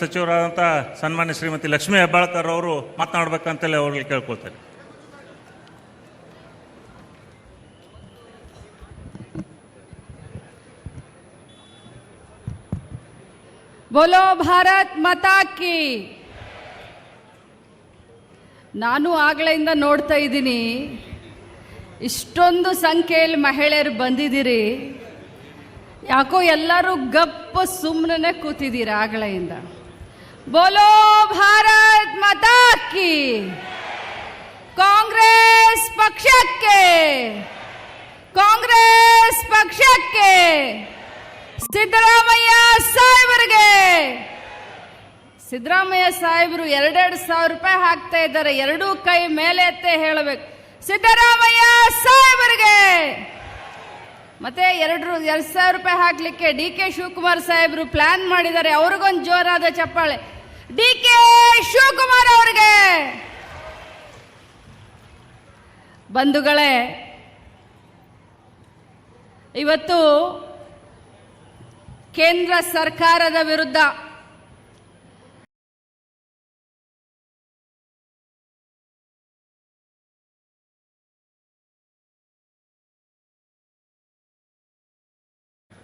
ಸಚಿವರಾದಂಥ ಸನ್ಮಾನ್ಯ ಶ್ರೀಮತಿ ಲಕ್ಷ್ಮೀ ಹೆಬ್ಬಾಳ್ಕರ್ ಅವರು ಮಾತನಾಡ್ಬೇಕಂತೇಳಿ ಅವ್ರಿಗೆ ಕೇಳ್ಕೊಳ್ತೇನೆ. ಬೋಲೋ ಭಾರತ್ ಮತಾಕಿ ನಾನು ಆಗಲೆಯಿಂದ ನೋಡ್ತಾ ಇದ್ದೀನಿ, ಇಷ್ಟೊಂದು ಸಂಖ್ಯೆಯಲ್ಲಿ ಮಹಿಳೆಯರು ಬಂದಿದ್ದೀರಿ. ಯಾಕೋ ಎಲ್ಲರೂ ಗಪ್ಪ ಸುಮ್ಮನೆ ಕೂತಿದ್ದೀರಿ ಆಗಲೆಯಿಂದ. ಬೋಲೋ ಭಾರತ್ ಮಾತಾ ಕಿ ಕಾಂಗ್ರೆಸ್ ಪಕ್ಷಕ್ಕೆ ಕಾಂಗ್ರೆಸ್ ಪಕ್ಷಕ್ಕೆ ಸಿದ್ದರಾಮಯ್ಯ ಸಾಹೇಬರಿಗೆ ಸಿದ್ದರಾಮಯ್ಯ ಸಾಹೇಬರು ಎರಡೆರಡು ಸಾವಿರ ರೂಪಾಯಿ ಹಾಕ್ತಾ ಇದ್ದಾರೆ, ಎರಡೂ ಕೈ ಮೇಲೆ ಎತ್ತೆ ಹೇಳಬೇಕು. ಸಿದ್ದರಾಮಯ್ಯ ಸಾಹೇಬರಿಗೆ. ಮತ್ತೆ ಎರಡು ಎರಡು ಸಾವಿರ ರೂಪಾಯಿ ಹಾಕ್ಲಿಕ್ಕೆ ಡಿ ಕೆ ಶಿವಕುಮಾರ್ ಸಾಹೇಬರು ಪ್ಲಾನ್ ಮಾಡಿದ್ದಾರೆ, ಅವ್ರಿಗೊಂದು ಜೋರಾದ ಚಪ್ಪಾಳೆ. ಡಿ ಕೆ ಶಿವಕುಮಾರ್ ಅವರಿಗೆ. ಬಂಧುಗಳೇ ಇವತ್ತು ಕೇಂದ್ರ ಸರ್ಕಾರದ ವಿರುದ್ಧ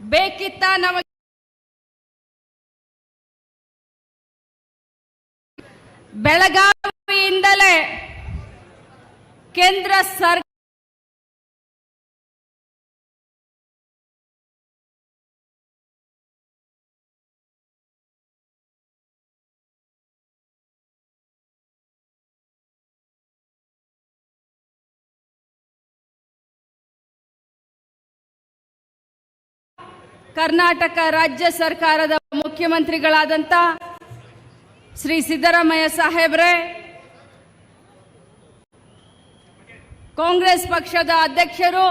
ಬೇಕಿತ್ತ ನಮಗೆ ಬೆಳಗಾವಿಯಿಂದಲೇ ಕೇಂದ್ರ ಸರ್ ಕರ್ನಾಟಕ ರಾಜ್ಯ ಸರ್ಕಾರದ ಮುಖ್ಯಮಂತ್ರಿಗಳಾದಂಥ ಶ್ರೀ ಸಿದ್ದರಾಮಯ್ಯ ಸಾಹೇಬ್ರೆ, ಕಾಂಗ್ರೆಸ್ ಪಕ್ಷದ ಅಧ್ಯಕ್ಷರು,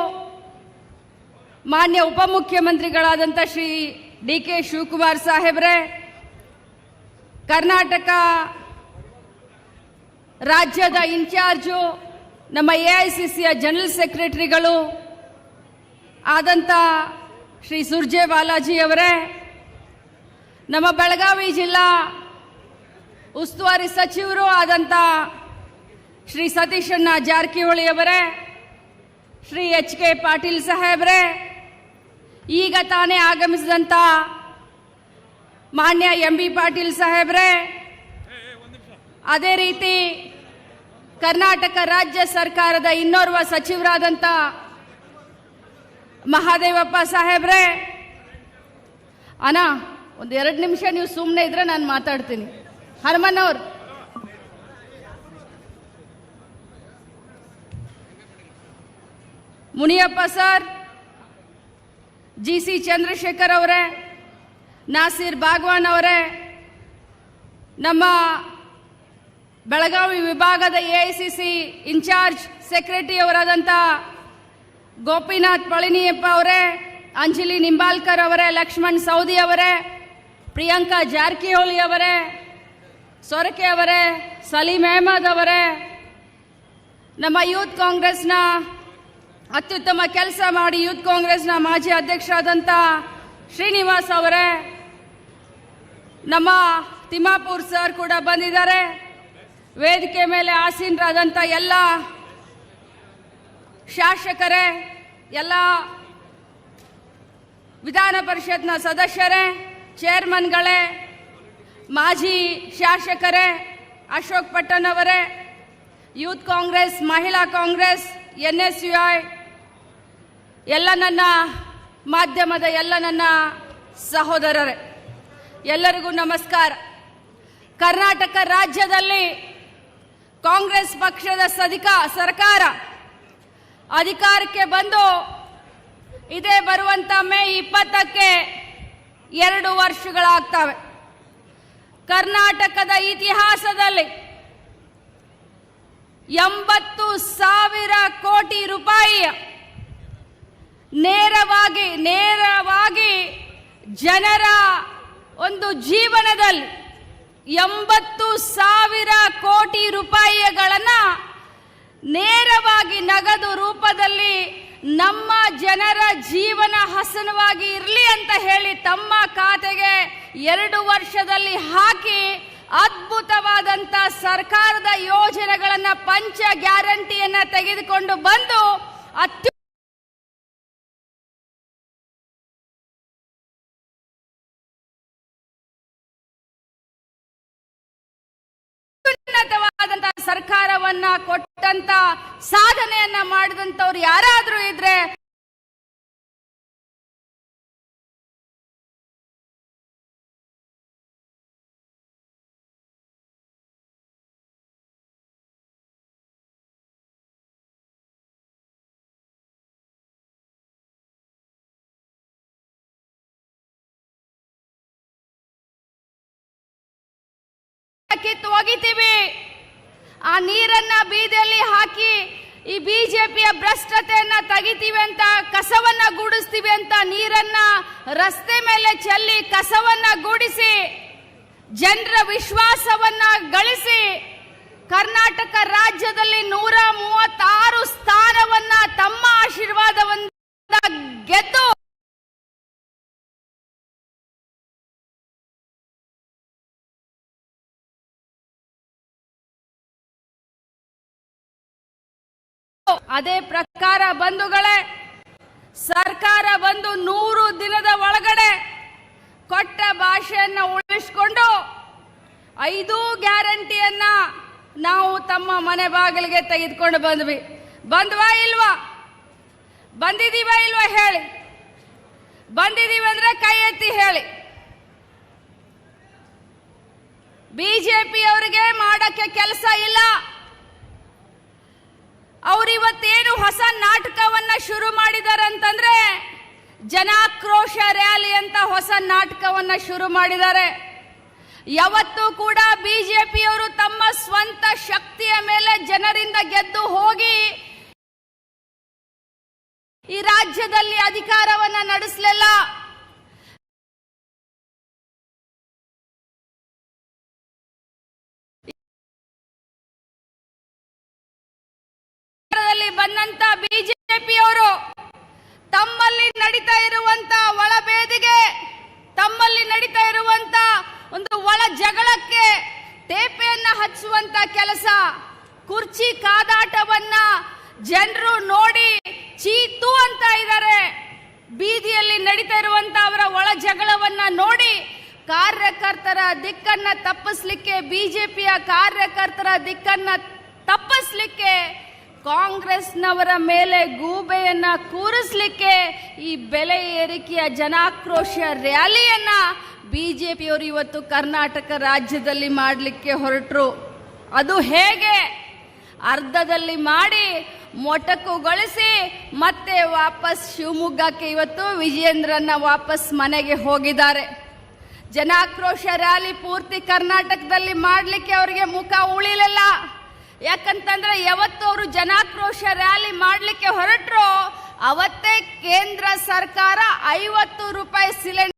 ಮಾನ್ಯ ಉಪಮುಖ್ಯಮಂತ್ರಿಗಳಾದಂಥ ಶ್ರೀ ಡಿ ಕೆ ಶಿವಕುಮಾರ್ ಸಾಹೇಬ್ರೆ, ಕರ್ನಾಟಕ ರಾಜ್ಯದ ಇನ್ಚಾರ್ಜು, ನಮ್ಮ ಎ ಐ ಸಿ ಸಿಯ ಜನರಲ್ ಸೆಕ್ರೆಟರಿಗಳು ಆದಂಥ ಶ್ರೀ ಸುರ್ಜೆ ಬಾಲಾಜಿ ಅವರೇ, ನಮ್ಮ ಬೆಳಗಾವಿ ಜಿಲ್ಲಾ ಉಸ್ತುವಾರಿ ಸಚಿವರು ಆದಂಥ ಶ್ರೀ ಸತೀಶಣ್ಣ ಜಾರಕಿಹೊಳಿಯವರೇ ಶ್ರೀ ಎಚ್ ಕೆ ಪಾಟೀಲ್ ಸಾಹೇಬ್ರೆ, ಈಗ ತಾನೇ ಆಗಮಿಸಿದಂಥ ಮಾನ್ಯ ಎಂ ಬಿ ಪಾಟೀಲ್ ಸಾಹೇಬ್ರೆ, ಅದೇ ರೀತಿ ಕರ್ನಾಟಕ ರಾಜ್ಯ ಸರ್ಕಾರದ ಇನ್ನೋರ್ವ ಸಚಿವರಾದಂಥ ಮಹಾದೇವಪ್ಪ ಸಾಹೇಬ್ರೆ ಅನಾ ಒಂದು ಎರಡು ನಿಮಿಷ ನೀವು ಸುಮ್ಮನೆ ಇದ್ರೆ ನಾನು ಮಾತಾಡ್ತೀನಿ. ಹನುಮನ್ನವ್ರು Muniyappa sir, G C Chandrashekhar ಅವರೇ, ನಾಸೀರ್ ಬಾಗ್ವಾನ್ ಅವರೇ, ನಮ್ಮ ಬೆಳಗಾವಿ ವಿಭಾಗದ A I C C incharge secretary ಅವರಾದಂಥ Gopinath ಪಳನಿಯಪ್ಪ ಅವರೇ, ಅಂಜಲಿ ನಿಂಬಾಲ್ಕರ್ ಅವರೇ, ಲಕ್ಷ್ಮಣ್ ಸೌದಿ ಅವರೇ, ಪ್ರಿಯಾಂಕಾ ಜಾರಕಿಹೊಳಿ ಅವರೇ ಸೊರಕೆ ಅವರೇ ಸಲೀಂ ಅಹಮದ್ ಅವರೇ, ನಮ್ಮ ಯೂತ್ ಕಾಂಗ್ರೆಸ್ನ ಅತ್ಯುತ್ತಮ ಕೆಲಸ ಮಾಡಿ ಯೂತ್ ಕಾಂಗ್ರೆಸ್ನ ಮಾಜಿ ಅಧ್ಯಕ್ಷರಾದಂಥ ಶ್ರೀನಿವಾಸ್ ಅವರೇ, ನಮ್ಮ ತಿಮ್ಮಾಪುರ್ ಸರ್ ಕೂಡ ಬಂದಿದ್ದಾರೆ. ವೇದಿಕೆ ಮೇಲೆ ಆಸೀನರಾದಂಥ ಎಲ್ಲ ಶಾಸಕರೇ, ಎಲ್ಲ ವಿಧಾನ ಪರಿಷತ್ನ ಸದಸ್ಯರೇ ಚೇರ್ಮನ್ಗಳೇ ಮಾಜಿ ಶಾಸಕರೇ ಅಶೋಕ್ ಪಟ್ಟಣ್ ಅವರೇ youth Congress, Mahila Congress, N S U I, ಎಲ್ಲ ನನ್ನ ಮಾಧ್ಯಮದ ಎಲ್ಲ ನನ್ನ ಸಹೋದರರೇ, ಎಲ್ಲರಿಗೂ ನಮಸ್ಕಾರ. ಕರ್ನಾಟಕ ರಾಜ್ಯದಲ್ಲಿ ಕಾಂಗ್ರೆಸ್ ಪಕ್ಷದ ಸದಿಕ ಸರ್ಕಾರ ಅಧಿಕಾರಕ್ಕೆ ಬಂದು ಇದೇ ಬರುವಂಥ ಮೇ ಇಪ್ಪತ್ತಕ್ಕೆ ಎರಡು ವರ್ಷಗಳಾಗ್ತವೆ. ಕರ್ನಾಟಕದ ಇತಿಹಾಸದಲ್ಲಿ ಎಂಬತ್ತು ಸಾವಿರ ಕೋಟಿ ರೂಪಾಯಿಯ ನೇರವಾಗಿ ನೇರವಾಗಿ ಜನರ ಒಂದು ಜೀವನದಲ್ಲಿ ಎಂಬತ್ತು ಸಾವಿರ ಕೋಟಿ ರೂಪಾಯಿಗಳನ್ನು ನೇರವಾಗಿ ನಗದು ರೂಪದಲ್ಲಿ ನಮ್ಮ ಜನರ ಜೀವನ ಹಸನವಾಗಿ ಇರಲಿ ಅಂತ ಹೇಳಿ ತಮ್ಮ ಖಾತೆಗೆ ಎರಡು ವರ್ಷದಲ್ಲಿ ಹಾಕಿ ಅದ್ಭುತವಾದಂತ ಸರ್ಕಾರದ ಯೋಜನೆಗಳನ್ನ ಪಂಚ ಗ್ಯಾರಂಟಿಯನ್ನ ತೆಗೆದುಕೊಂಡು ಬಂದು ಅತ್ಯು ಸರ್ಕಾರವನ್ನ ಕೊಟ್ಟಂತ ಸಾಧನೆಯನ್ನ ಮಾಡಿದಂತವ್ರು ಯಾರಾದ್ರೂ ಇದ್ರೆ ಕಿತ್ತು ಒಗಿತೀವಿ. ಆ ನೀರನ್ನ ಬೀದಿಯಲ್ಲಿ ಹಾಕಿ ಈ ಬಿಜೆಪಿಯ ಭ್ರಷ್ಟತೆಯನ್ನ ತೆಗಿತೀವಿ ಅಂತ, ಕಸವನ್ನ ಗೂಡಿಸ್ತೀವಿ ಅಂತ ನೀರನ್ನ ರಸ್ತೆ ಮೇಲೆ ಚೆಲ್ಲಿ ಕಸವನ್ನ ಗೂಡಿಸಿ, ಜನರ ವಿಶ್ವಾಸವನ್ನ ಗಳಿಸಿ ಕರ್ನಾಟಕ ರಾಜ್ಯದಲ್ಲಿ ಅದೇ ಪ್ರಕಾರ ಬಂಧುಗಳೇ, ಸರ್ಕಾರ ಬಂದು ನೂರು ದಿನದ ಒಳಗಡೆ ಕೊಟ್ಟ ಭಾಷೆಯನ್ನು ಉಳಿಸಿಕೊಂಡು ಐದು ಗ್ಯಾರಂಟಿಯನ್ನ ನಾವು ತಮ್ಮ ಮನೆ ಬಾಗಿಲಿಗೆ ತೆಗೆದುಕೊಂಡು ಬಂದ್ವಿ. ಬಂದ್ವಾ ಇಲ್ವಾ? ಬಂದಿದೀವ ಇಲ್ವಾ ಹೇಳಿ? ಬಂದಿದೀವಿ ಅಂದ್ರೆ ಕೈ ಎತ್ತಿ ಹೇಳಿ. ಬಿಜೆಪಿ ಅವರಿಗೆ ಮಾಡಕ್ಕೆ ಕೆಲಸ ಇಲ್ಲ. ಅವರಿವತ್ತೇನು ಹೊಸ ನಾಟಕವನ್ನ ಶುರು ಮಾಡಿದ್ದಾರೆ ಅಂತಂದ್ರೆ ಜನಾಕ್ರೋಶ ರ್ಯಾಲಿ ಅಂತ ಹೊಸ ನಾಟಕವನ್ನ ಶುರು ಮಾಡಿದ್ದಾರೆ. ಯಾವತ್ತೂ ಕೂಡ ಬಿಜೆಪಿಯವರು ತಮ್ಮ ಸ್ವಂತ ಶಕ್ತಿಯ ಮೇಲೆ ಜನರಿಂದ ಗೆದ್ದು ಹೋಗಿ ಈ ರಾಜ್ಯದಲ್ಲಿ ಅಧಿಕಾರವನ್ನ ನಡೆಸಲಿಲ್ಲ. ಬಂದಂತ ಬಿಜೆಪಿಯವರು ತಮ್ಮಲ್ಲಿ ನಡೀತಾ ಇರುವಂತ ಒಳಬೇದಿಗೆ, ತಮ್ಮಲ್ಲಿ ನಡೀತಾ ಇರುವಂತ ಒಂದು ಒಳ ಜಗಳಕ್ಕೆ ತೇಪೆಯನ್ನ ಹಚ್ಚುವಂತ ಕೆಲಸ, ಕುರ್ಚಿ ಕಾದಾಟವನ್ನ ಜನರು ನೋಡಿ ಚೀತು ಅಂತ ಇದ್ದಾರೆ. ಬೀದಿಯಲ್ಲಿ ನಡೀತಾ ಇರುವಂತ ಅವರ ಒಳ ಜಗಳವನ್ನ ನೋಡಿ ಕಾರ್ಯಕರ್ತರ ದಿಕ್ಕನ್ನ ತಪ್ಪಿಸ್ಲಿಕ್ಕೆ, ಬಿಜೆಪಿಯ ಕಾರ್ಯಕರ್ತರ ದಿಕ್ಕನ್ನ ತಪ್ಪಿಸ್ಲಿಕ್ಕೆ ಕಾಂಗ್ರೆಸ್ನವರ ಮೇಲೆ ಗೂಬೆಯನ್ನು ಕೂರಿಸ್ಲಿಕ್ಕೆ ಈ ಬೆಲೆ ಏರಿಕೆಯ ಜನಾಕ್ರೋಶ ರ್ಯಾಲಿಯನ್ನ ಬಿಜೆಪಿಯವರು ಇವತ್ತು ಕರ್ನಾಟಕ ರಾಜ್ಯದಲ್ಲಿ ಮಾಡಲಿಕ್ಕೆ ಹೊರಟರು. ಅದು ಹೇಗೆ? ಅರ್ಧದಲ್ಲಿ ಮಾಡಿ ಮೊಟಕುಗೊಳಿಸಿ ಮತ್ತೆ ವಾಪಸ್ ಶಿವಮೊಗ್ಗಕ್ಕೆ ಇವತ್ತು ವಿಜಯೇಂದ್ರನ್ನ ವಾಪಸ್ ಮನೆಗೆ ಹೋಗಿದ್ದಾರೆ. ಜನಾಕ್ರೋಶ ರ್ಯಾಲಿ ಪೂರ್ತಿ ಕರ್ನಾಟಕದಲ್ಲಿ ಮಾಡಲಿಕ್ಕೆ ಅವರಿಗೆ ಮುಖ ಉಳಿಲಿಲ್ಲ. ಯಾಕಂತಂದ್ರೆ ಯಾವತ್ತು ಅವರು ಜನಾಕ್ರೋಶ ರ್ಯಾಲಿ ಮಾಡಲಿಕ್ಕೆ ಹೊರಟ್ರು ಅವತ್ತೇ ಕೇಂದ್ರ ಸರ್ಕಾರ ಐವತ್ತು ರೂಪಾಯಿ ಸಿಲಿಂಡರ್